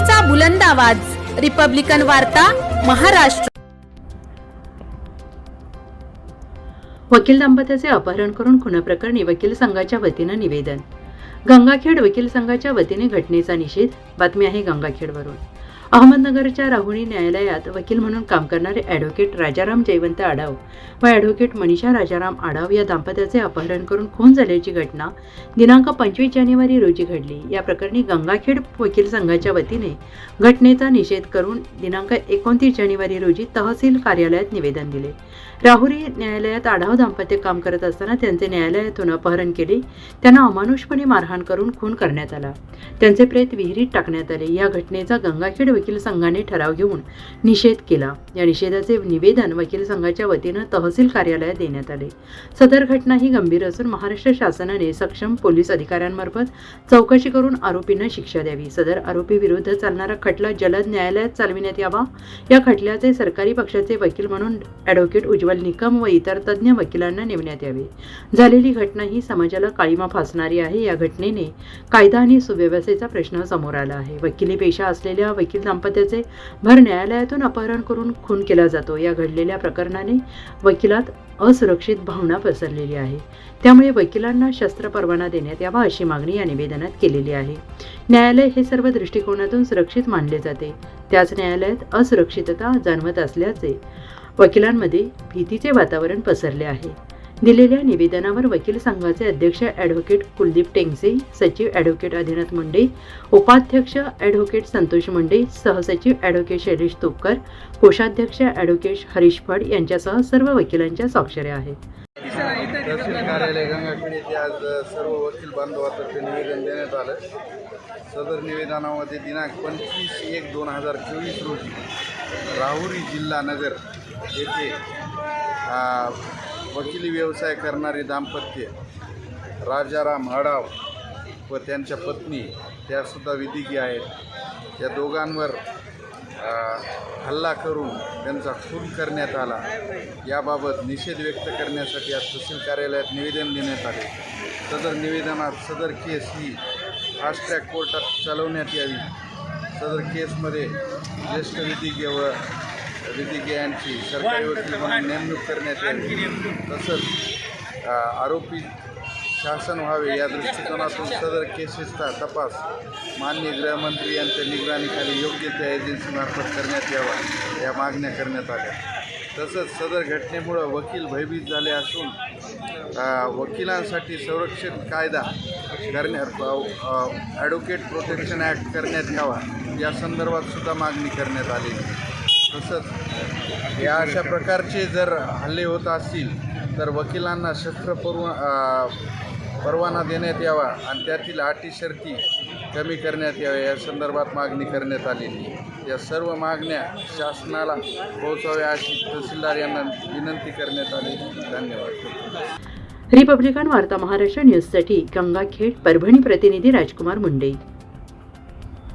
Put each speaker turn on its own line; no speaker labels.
लोकशाहीचा बुलंद आवाज. रिपब्लिकन वार्ता महाराष्ट्र.
वकील दाम्पत्याचे अपहरण करून खुनाप्रकरणी वकील संघाच्या वतीनं निवेदन. गंगाखेड वकील संघाच्या वतीने घटनेचा निषेध. बातमी आहे गंगाखेडवरून. अहमदनगरच्या राहुणी न्यायालयात वकील म्हणून काम करणारे ॲडव्होकेट राजाराम जयवंत आढाव. व ॲडव्होकेट मनीषा राजाराम आढाव या दाम्पत्याचे अपहरण करून खून झाल्याची घटना दिनांक पंचवीस जानेवारी रोजी घडली. या प्रकरणी गंगाखेड वकील संघाच्या वतीने घटनेचा निषेध करून दिनांक एकोणतीस जानेवारी रोजी तहसील कार्यालयात निवेदन दिले. राहुरी न्यायालयात आढाव दाम्पत्य काम करत असताना त्यांचे न्यायालयातून अपहरण केले. त्यांना अमानुषपणे मारहाण करून खून करण्यात आला. त्यांचे प्रेत विहिरीत टाकण्यात आले. या घटनेचा गंगाखेड वकील संघाने ठराव घेऊन निषेध केला. या निषेधाचे निवेदन वकील संघाच्या वतीनं तहसील कार्यालयात देण्यात आले. सदर घटना ही गंभीर असून महाराष्ट्र शासनाने सक्षम पोलीस अधिकाऱ्यांमार्फत चौकशी करून आरोपींना शिक्षा द्यावी. सदर आरोपी विरुद्ध चालणारा खटला जलद न्यायालयात चालविण्यात यावा. या खटल्याचे सरकारी पक्षाचे वकील म्हणून ॲडव्होकेट उज्ज्वल निकम व इतर तज्ज्ञ वकिलांना नेमण्यात यावे. झालेली घटना ही समाजाला काळीमा फासणारी आहे. या घटनेने कायदा आणि सुव्यवस्थेचा प्रश्न समोर आला आहे. वकिली पेशा असलेल्या वकील दाम्पत्याचे भर न्यायालयातून अपहरण करून खून केला जातो. या घडलेल्या प्रकरणाने वकिलात असुरक्षित भावना पसरलेली आहे. त्यामुळे वकिलांना शस्त्र परवाना देण्यात यावा अशी मागणी या निवेदनात केलेली आहे. न्यायालय हे सर्व दृष्टिकोनातून सुरक्षित मानले जाते. त्याच न्यायालयात असुरक्षितता जाणवत असल्याचे वकिलांमध्ये भीतीचे वातावरण पसरले आहे. दिलेल्या निवेदनावर वकील संघाचे अध्यक्ष ॲडव्होकेट कुलदीप टेंगसे सचिव ॲडव्होकेट आदिनाथ मुंडे उपाध्यक्ष ॲडव्होकेट संतोष मुंडे सहसचिव ॲडव्होकेट शैलेश तुपकर कोषाध्यक्ष ॲडव्होकेट हरीश फड यांच्यासह सर्व वकिलांच्या स्वाक्षऱ्या आहेत.
तहसील कार्यालय गंगाखेड येथे आज सर्व वकील बांधवातर्फे निवेदन देण्यात आलं. सदर निवेदनामध्ये दिनांक पंचवीस एक दोन हजार चोवीस रोजी राहुरी जिल्हा नगर येथे वकिली व्यवसाय करणारे दाम्पत्य राजाराम हडाव व त्यांच्या पत्नी त्यासुद्धा विधिकी आहेत. त्या दोघांवर हल्ला करून त्यांचा खून करण्यात आला. याबाबत निषेध व्यक्त करण्यासाठी आज तहसील कार्यालयात निवेदन देण्यात आले. सदर निवेदनात सदर केस ही फास्ट ट्रॅक कोर्टात चालवण्यात यावी. सदर केसमध्ये ज्येष्ठ विधिज्ञ व विधिज्ञ यांची सरकारी वकील म्हणून नेमणूक करण्यात यावी तसंच आरोपी शासन व्हावे या दृष्टिकोनातून सदर केसेसचा तपास माननीय गृहमंत्री यांच्या निगराणीखाली योग्य त्या एजन्सीमार्फत करण्यात यावा या मागण्या करण्यात आल्या. तसंच सदर घटनेमुळं वकील भयभीत झाले असून वकिलांसाठी संरक्षण कायदा करण्यात ॲडव्होकेट प्रोटेक्शन ॲक्ट करण्यात यावा या संदर्भात सुद्धा मागणी करण्यात आली तसंच या अशा प्रकारचे जर हल्ले होत असतील तर वकिलांना शस्त्र परवा परवाना देण्यात यावा आणि त्यातील अटी शर्ती कमी करण्यात याव्या. या संदर्भात मागणी करण्यात आलेली या सर्व मागण्या शासनाला पोहोचाव्या अशी तहसीलदार यांना विनंती करण्यात आली. धन्यवाद.
रिपब्लिकन वार्ता महाराष्ट्र न्यूजसाठी गंगाखेड परभणी प्रतिनिधी राजकुमार मुंडे.